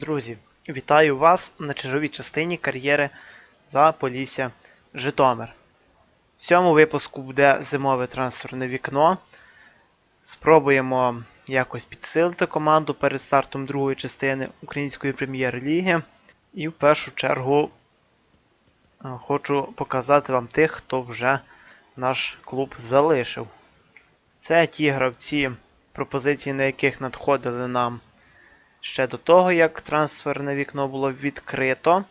Друзі, вітаю вас на черговій частині кар'єри за Полісся Житомир. В цьому випуску буде зимове трансферне вікно. Спробуємо якось підсилити команду перед стартом другої частини Української прем'єр-ліги. І в першу чергу е, хочу показати вам тих, хто вже наш клуб залишив. Це ті гравці, пропозиції на яких надходили нам ще до того, як трансферне вікно було відкрито.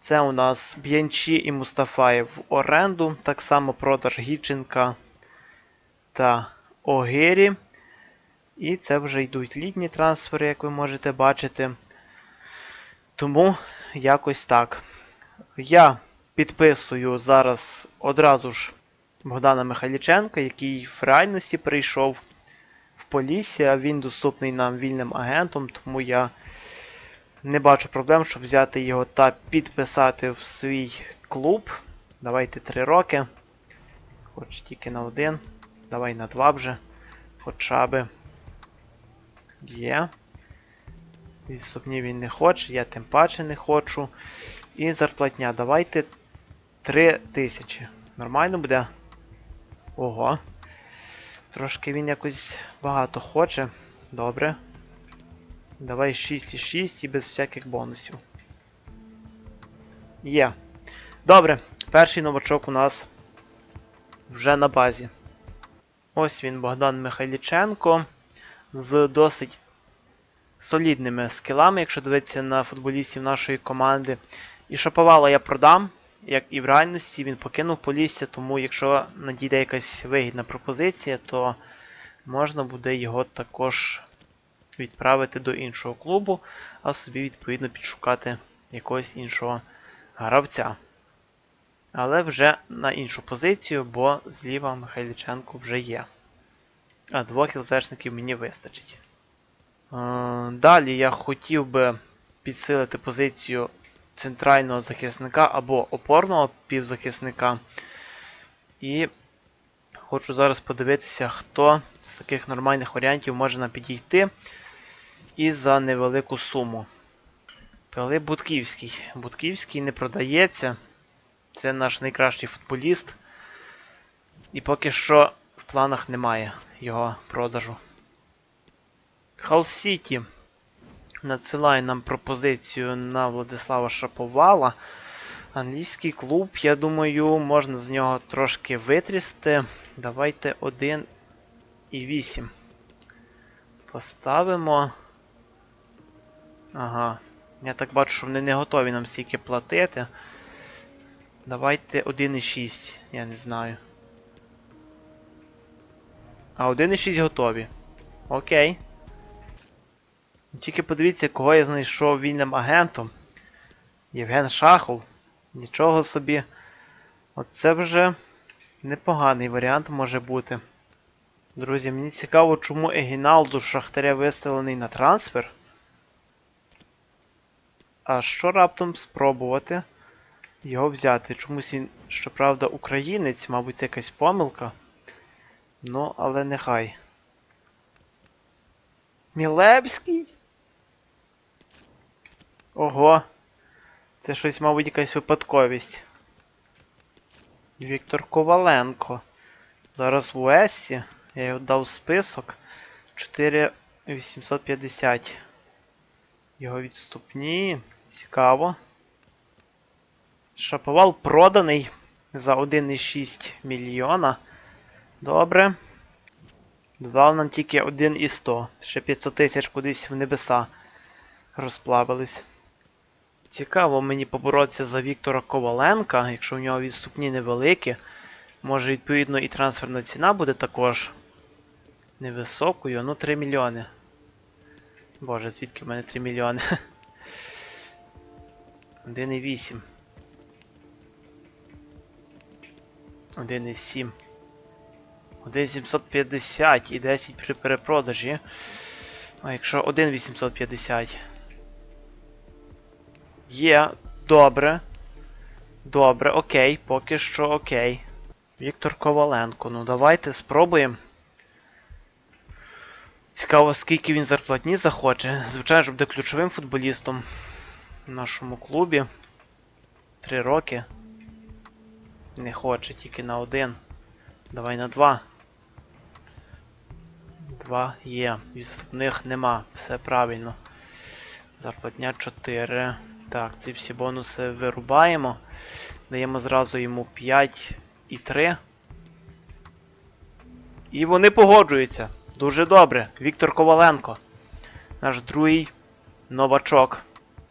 Це у нас Б'янчі і Мустафаєв в оренду. Так само продаж Гіченка та Огирі. І це вже йдуть літні трансфери, як ви можете бачити. Тому якось так. Я підписую зараз одразу ж Богдана Михайліченка, який в реальності прийшов Полісся. Він доступний нам вільним агентом, тому я не бачу проблем, щоб взяти його та підписати в свій клуб. Давайте 3 роки. Хоч тільки на один. Давай на два вже. Хоча би. Є. Відступні він не хоче, я тим паче не хочу. І зарплатня. Давайте 3 тисячі. Нормально буде? Ого. Трошки він якось багато хоче. Добре. Давай 6,6 і без всяких бонусів. Є. Добре. Перший новачок у нас вже на базі. Ось він, Богдан Михайліченко. З досить солідними скілами, якщо дивитися на футболістів нашої команди. І Шаповала я продам, як і в реальності, він покинув Полісся, тому якщо надійде якась вигідна пропозиція, то можна буде його також відправити до іншого клубу, а собі, відповідно, підшукати якогось іншого гравця. Але вже на іншу позицію, бо зліва Михайліченко вже є. А двох лзешників мені вистачить. Е, Далі я хотів би підсилити позицію центрального захисника або опорного півзахисника. І хочу зараз подивитися, хто з таких нормальних варіантів може нам підійти. І за невелику суму. Пилип Будківський. Будківський не продається. Це наш найкращий футболіст. І поки що в планах немає його продажу. Хал Сіті надсилає нам пропозицію на Владислава Шаповала. Англійський клуб, я думаю, можна з нього трошки витрісти. Давайте 1 і 8. Поставимо. Ага. Я так бачу, що вони не готові нам стільки платити. Давайте 1,6, я не знаю. А 1,6 готові. Окей. Тільки подивіться, кого я знайшов вільним агентом. Євген Шахов. Нічого собі. Оце вже непоганий варіант може бути. Друзі, мені цікаво, чому Егіналду Шахтаря виставлений на трансфер. А що раптом спробувати його взяти? Чомусь він, щоправда, українець, мабуть, це якась помилка. Ну, але нехай. Мілевський? Ого. Це щось, мабуть, якась випадковість. Віктор Коваленко. Зараз в УЕСі. Я його дав список. 4850. Його відступні. Цікаво. Шаповал проданий за 1,6 мільйона. Добре. Додав нам тільки 1,100. Ще 500 тисяч кудись в небеса розплавились. Цікаво мені поборотися за Віктора Коваленка, якщо в нього відступні невеликі. Може, відповідно, і трансферна ціна буде також невисокою. Ну, 3 мільйони. Боже, звідки в мене 3 мільйони? 1,8. 1,7. 1,750 і 10 при перепродажі. А якщо 1,850. Є, добре. Добре, окей, поки що окей. Віктор Коваленко, ну давайте спробуємо. Цікаво, скільки він зарплатні захоче. Звичайно ж буде ключовим футболістом в нашому клубі. Три роки. Не хоче, тільки на один. Давай на два. Два є. Відступних нема. Все правильно. Зарплатня 4. Так, ці всі бонуси вирубаємо. Даємо зразу йому 5 і 3. І вони погоджуються. Дуже добре. Віктор Коваленко. Наш другий новачок.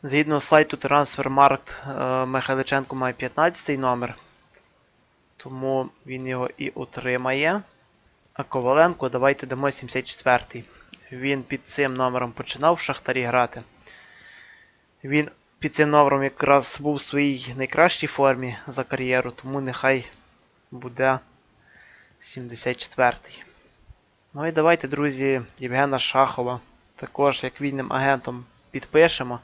Згідно сайту Transfermarkt, е, Михайличенко має 15 номер. Тому він його і отримає. А Коваленко давайте дамо 74-й. Він під цим номером починав в Шахтарі грати. Він під цим номером якраз був в своїй найкращій формі за кар'єру, тому нехай буде 74-й. Ну і давайте, друзі, Євгена Шахова також як вільним агентом підпишемо.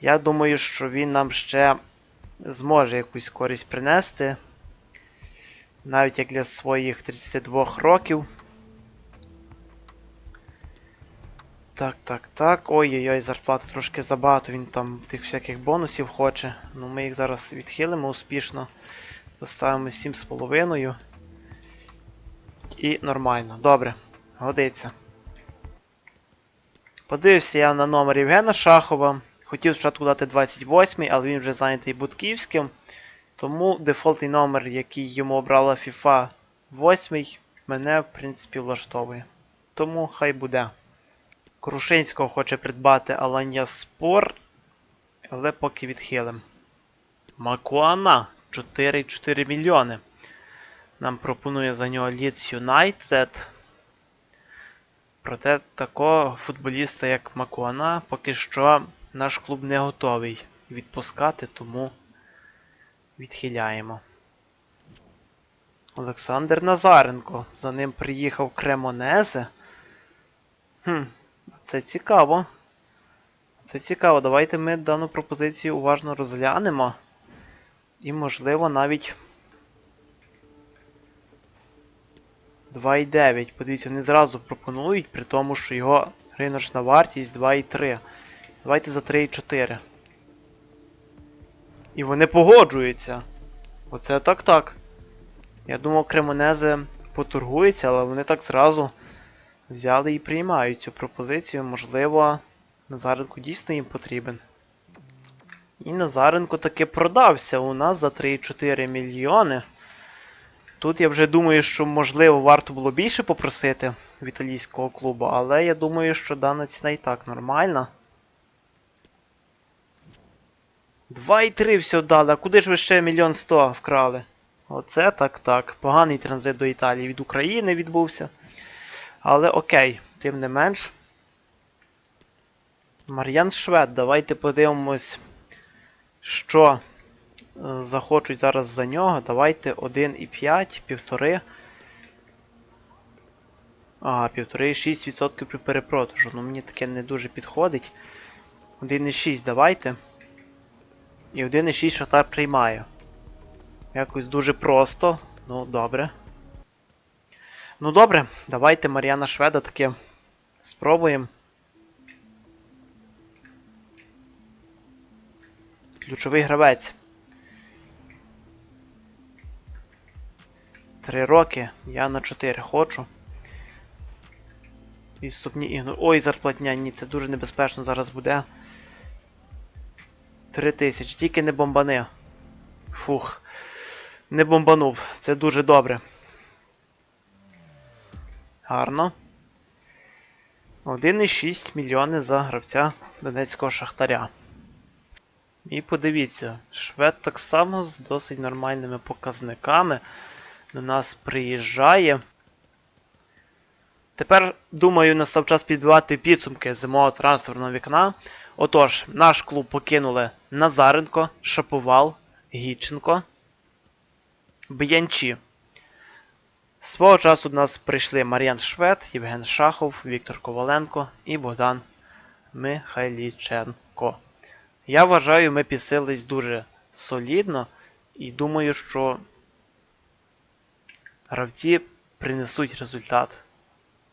Я думаю, що він нам ще зможе якусь користь принести. Навіть як для своїх 32 років. Так, так, так. Ой-ой-ой, зарплата трошки забагато, він там тих всяких бонусів хоче. Ну ми їх зараз відхилимо успішно. Поставимо 7,5. І нормально. Добре, годиться. Подивився я на номер Євгена Шахова. Хотів спочатку дати 28, але він вже зайнятий Будківським. Тому дефолтний номер, який йому обрала FIFA 8, мене, в принципі, влаштовує. Тому хай буде. Крушинського хоче придбати Аланья Спор, але поки відхилим. Макуана 4,4 мільйони. Нам пропонує за нього Leeds United. Проте такого футболіста, як Макуана, поки що наш клуб не готовий відпускати, тому відхиляємо. Олександр Назаренко. За ним приїхав Кремонезе. Хм, це цікаво. Це цікаво. Давайте ми дану пропозицію уважно розглянемо. І, можливо, навіть. 2,9. Подивіться, вони зразу пропонують, при тому, що його риночна вартість 2,3. Давайте за 3,4. І вони погоджуються. Оце так-так. Я думав, Кремонезе поторгується, але вони так зразу взяли і приймають цю пропозицію. Можливо, Назаренко дійсно їм потрібен. І Назаренко таки продався у нас за 3,4 мільйони. Тут я вже думаю, що можливо варто було більше попросити в італійського клубу, але я думаю, що дана ціна і так нормальна. 2,3 все дали, а куди ж ви ще мільйон сто вкрали? Оце так так. Поганий транзит до Італії від України відбувся. Але окей, тим не менш. Мар'ян Швед, давайте подивимось, що е, захочуть зараз за нього. Давайте 1,5, півтори. Ага, півтори 6% при перепродажу. Ну мені таке не дуже підходить. 1,6 давайте. І 1,6 шатар приймає. Якось дуже просто. Ну, добре. Ну добре, давайте Мар'яна Шведа таки спробуємо. Ключовий гравець. Три роки. Я на 4 хочу. Відступні ігнор. Ой, зарплатня, ні, це дуже небезпечно зараз буде. 3000, тільки не бомбани. Фух. Не бомбанув. Це дуже добре. Гарно. 1,6 мільйони за гравця Донецького Шахтаря. І подивіться, швед так само з досить нормальними показниками до нас приїжджає. Тепер, думаю, настав час підбивати підсумки зимового трансферного вікна. Отож, наш клуб покинули Назаренко, Шаповал, Гіченко, Б'янчі. Свого часу до нас прийшли Мар'ян Швед, Євген Шахов, Віктор Коваленко і Богдан Михайліченко. Я вважаю, ми підсилились дуже солідно і думаю, що гравці принесуть результат.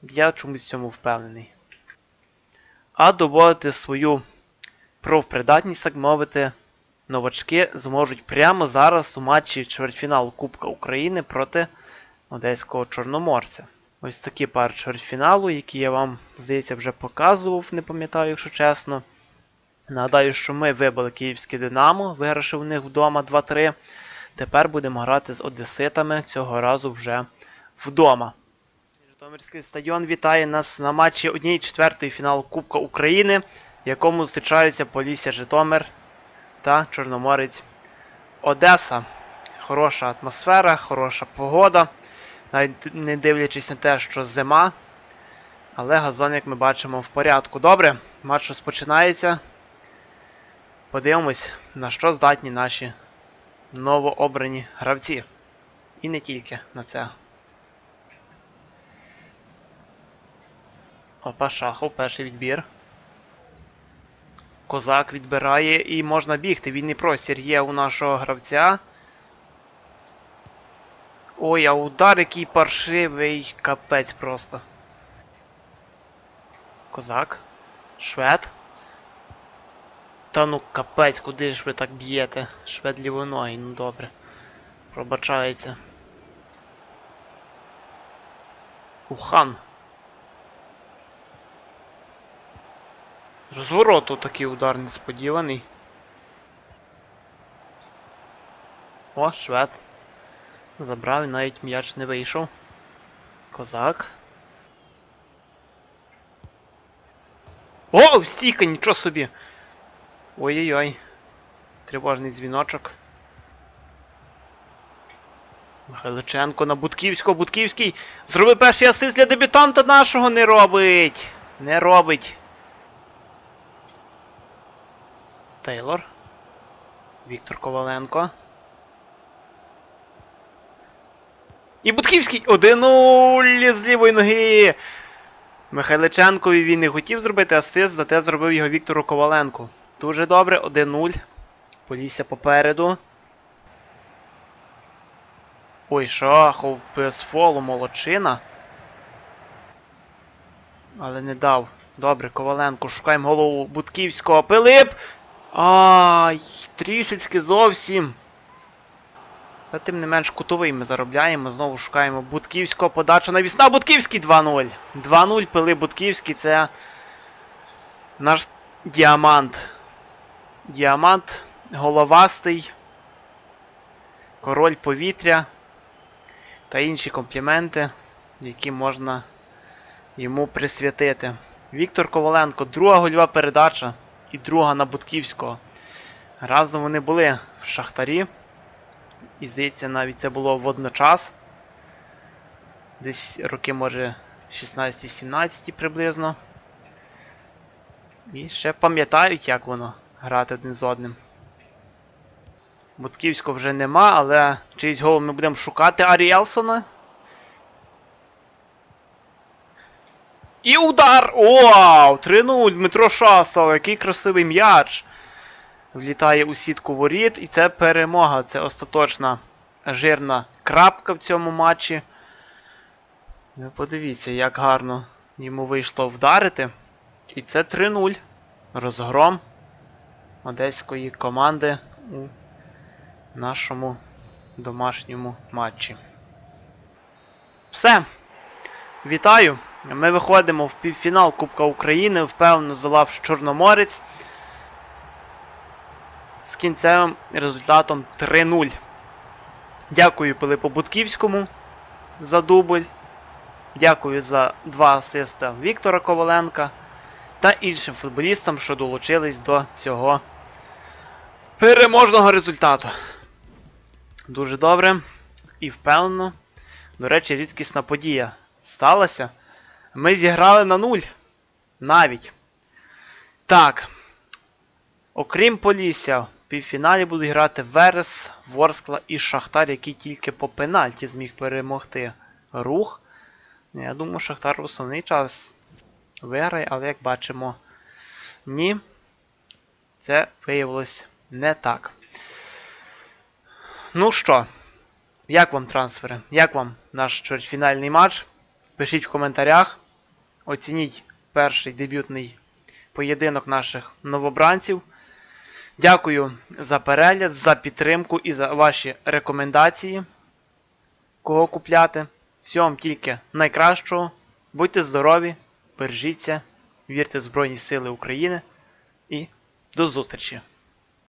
Я чомусь в цьому впевнений. А доводити свою профпридатність, так мовити, новачки зможуть прямо зараз у матчі чвертьфіналу Кубка України проти Одеського Чорноморця. Ось такі пари чвертьфіналу, які я вам, здається, вже показував, не пам'ятаю, якщо чесно. Нагадаю, що ми вибили київське Динамо, вигравши у них вдома 2-3. Тепер будемо грати з одеситами цього разу вже вдома. Житомирський стадіон вітає нас на матчі 1-4 фіналу Кубка України, в якому зустрічаються Полісся Житомир та Чорноморець Одеса. Хороша атмосфера, хороша погода. Навіть не дивлячись на те, що зима. Але газон, як ми бачимо, в порядку. Добре, матч розпочинається. Подивимось, на що здатні наші новообрані гравці. І не тільки на це. Опа, Шахов, перший відбір. Козак відбирає і можна бігти. Вільний простір є у нашого гравця. Ой, а удар який паршивий, капець просто. Козак. Швед. Та ну капець, куди ж ви так б'єте? Швед лівоногі, ну добре. Пробачається. Ухан. Розвороту такий удар несподіваний. О, швед. Забрав і навіть м'яч не вийшов. Козак. О, стійка, нічого собі! Ой-ой-ой. Тривожний дзвіночок. Михайличенко на Будківського. Будківський зробив перший асист для дебютанта нашого. Не робить. Не робить. Тейлор. Віктор Коваленко. І Будківський 1-0 з лівої ноги. Михайличенкові він не хотів зробити асист, зате зробив його Віктору Коваленку. Дуже добре, 1-0. Полісся попереду. Ой, Шахов без фолу молодчина. Але не дав. Добре, Коваленко. Шукаємо голову Будківського. Пилип! Ай, трішечки зовсім. Але тим не менш кутовий ми заробляємо. Знову шукаємо Будківського. Подача на вісна. Будківський 2-0. 2-0 пили Будківський. Це наш діамант. Діамант головастий. Король повітря. Та інші компліменти, які можна йому присвятити. Віктор Коваленко, друга гольова передача і друга на Будківського. Разом вони були в Шахтарі. І здається, навіть це було водночас. Десь роки, може, 16-17 приблизно. І ще пам'ятають, як воно грати один з одним. Будківського вже нема, але чийсь гол ми будемо шукати Аріелсона. І удар! Вау! 3-0! Дмитро Шастал, який красивий м'яч! Влітає у сітку воріт, і це перемога. Це остаточна жирна крапка в цьому матчі. Ви подивіться, як гарно йому вийшло вдарити. І це 3-0. Розгром одеської команди у нашому домашньому матчі. Все. Вітаю! Ми виходимо в півфінал Кубка України, впевнено здолавши Чорноморець кінцевим результатом 3-0. Дякую Пилипу Будківському за дубль. Дякую за два асиста Віктора Коваленка та іншим футболістам, що долучились до цього переможного результату. Дуже добре і впевнено. До речі, рідкісна подія сталася. Ми зіграли на нуль. Навіть. Так. Окрім Полісся, в півфіналі будуть грати Верес, Ворскла і Шахтар, який тільки по пенальті зміг перемогти рух. Я думаю, Шахтар в основний час виграє, але як бачимо, ні. Це виявилось не так. Ну що, як вам трансфери? Як вам наш чвертьфінальний матч? Пишіть в коментарях. Оцініть перший дебютний поєдинок наших новобранців. Дякую за перегляд, за підтримку і за ваші рекомендації. Кого купляти. Всього вам тільки найкращого. Будьте здорові, бережіться, вірте в Збройні Сили України і до зустрічі!